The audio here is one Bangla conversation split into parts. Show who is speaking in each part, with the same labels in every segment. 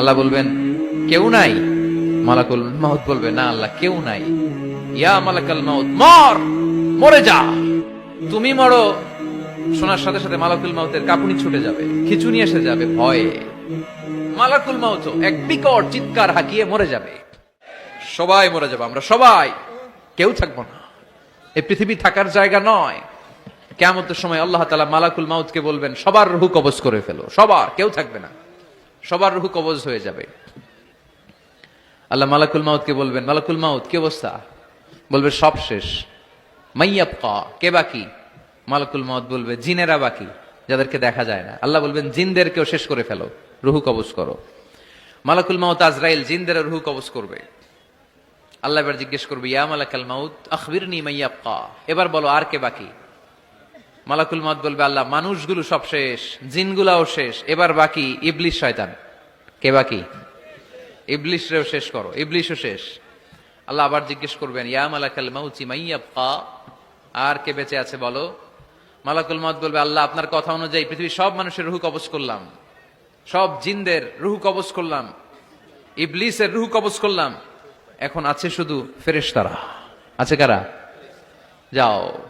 Speaker 1: আল্লাহ বলবেন, কেউ নাই? মালাকুল মাউত বলবে, না আল্লাহ, কেউ নাই। ইয়া মালাকাল মাউত, মর, মরে যা। তুমি মরো। শোনার সাথে সাথে মালাকুল মাউতের কাপুনি ছুটে যাবে, খিচুনি এসে যাবে ভয়ে। মালাকুল মাউত এক বিকট চিৎকার হাকিয়ে মরে যাবে। সবাই মরে যাবে, আমরা সবাই। কেউ থাকব না। এই পৃথিবী থাকার জায়গা নয়। কেমতের সময় আল্লাহ তালা মালাকুল মাউতকে বলবেন, সবার রুহু কবজ করে ফেলো, সবার, কেউ থাকবে না। সবার রুহু কবজ হয়ে যাবে। আল্লাহ মালাকুল মাউতকে বলবেন, মালাকুল মাউত, কি অবস্থা? বলবে, সব শেষ। কে বাকি? মালাকুল মাউত বলবে, জিনেরা বাকি, যাদেরকে দেখা যায় না। আল্লাহ বলবেন, জিনদেরকেও শেষ করে ফেলো, রুহু কবজ করো। মালাকুল মাউত আজরাইল, জিনদের রুহু কবজ করবে। আল্লাহ এবার জিজ্ঞেস করবে, ইয়া মালাকাল মাউত, আখবিরনি মাইয়াপ্পা এবার বলো, আর কে বাকি? মালাকুল মত বলবে, আল্লাহ, মানুষগুলো সব শেষ, জিনগুলাও শেষ, এবার বাকি ইবলিশ শয়তান। কে বাকি? ইবলিশরেও শেষ করো, ইবলিশও শেষ। আল্লাহ আবার জিজ্ঞেস করবেন, ইয়া মালাকাল মাউতি মাইয়াপ্পা আর কে বেঁচে আছে বলো? মালাকুল মাউত বলবে, আল্লাহ, আপনার কথা অনুযায়ী পৃথিবীর সব মানুষের রুহু কবজ করলাম। সব জিনদের রুহু কবজ করলাম। ইবলিসের রুহু কবজ করলাম। এখন আছে শুধু ফেরেশতারা। আছে কারা? যাও।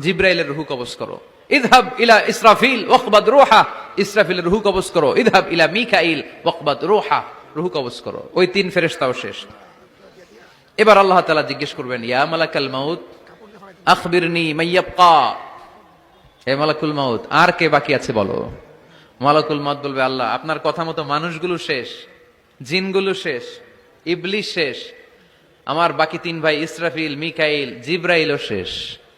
Speaker 1: জিব্রাইলের রুহু কবজ করো। ইদহাব ইলা ইসরাফিল ওয়াকবাদ রোহা। ইসরাফিলের রুহু কবজ করো। ইদহাব ইলা মিকাইল ওয়াকবাদ রোহা। রুহু কবজ করো। ওই তিন ফেরেস্তাও শেষ। এবার আল্লাহ তালা জিজ্ঞেস করবেন, ইয়া মালাকাল মাউত, আখবিরনি মাইয়াবকা হে মালাকুল মাউত, আর কে বাকি আছে বলো? মালাকুল মাউত বলবে, আল্লাহ, আপনার কথা মতো মানুষগুলো শেষ, জিনগুলো শেষ ইবলিশ শেষ, আমার বাকি তিন ভাই ইসরাফিল, মিকাইল, জিব্রাইলও শেষ।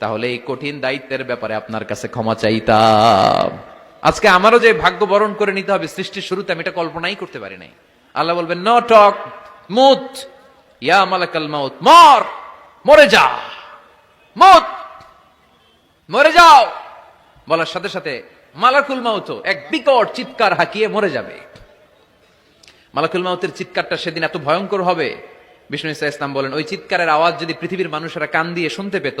Speaker 1: তাহলে এই কঠিন দায়িত্বের ব্যাপারে আপনার কাছে ক্ষমা চাইতাম। আজকে আমারও যে ভাগ্য বরণ করে নিতে হবে সৃষ্টির শুরুতে আমি এটা কল্পনাই করতে পারি নাই। আল্লাহ বলবেন, ন, টক, মুত মর, মরে যা, মত, মরে যাও। বলার সাথে সাথে মালাকুল মাউত এক বিকট চিৎকার হাকিয়ে মরে যাবে। মালাকুল মাউতের চিৎকারটা সেদিন এত ভয়ঙ্কর হবে। বিষ্ণু ইসা ইসলাম বলেন, ওই চিৎকারের আওয়াজ যদি পৃথিবীর মানুষেরা কান দিয়ে শুনতে পেত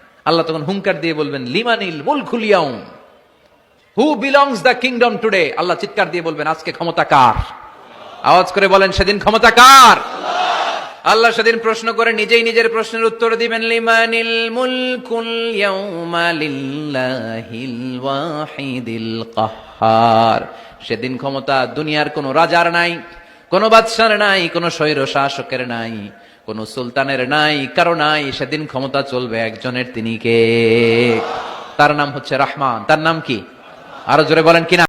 Speaker 1: আল্লাহ তখন হুঙ্কার দিয়ে বলবেন, লিমানিল মুলকুল ইয়াউম, who belongs the kingdom today? আল্লাহ চিৎকার দিয়ে বলবেন, আজকে ক্ষমতা কার? আওয়াজ করে বলেন, সেদিন ক্ষমতা কার? আল্লাহ সেদিন প্রশ্ন করে নিজেই নিজের প্রশ্নের উত্তর দিবেন, লিমানিল মুলকুল ইয়াউমা লিল্লাহিল ওয়াহিদিল কাহ্হার সেদিন ক্ষমতা দুনিয়ার কোনো রাজার নাই, কোনো বাদশার নাই, কোনো স্বৈর শাসকের নাই। কোন সুলতানের নাই, কারও নাই, সেদিন ক্ষমতা চলবে একজনের তিনি কে? তার নাম হচ্ছে রহমান। তার নাম কি? আরও জোরে বলেন কিনা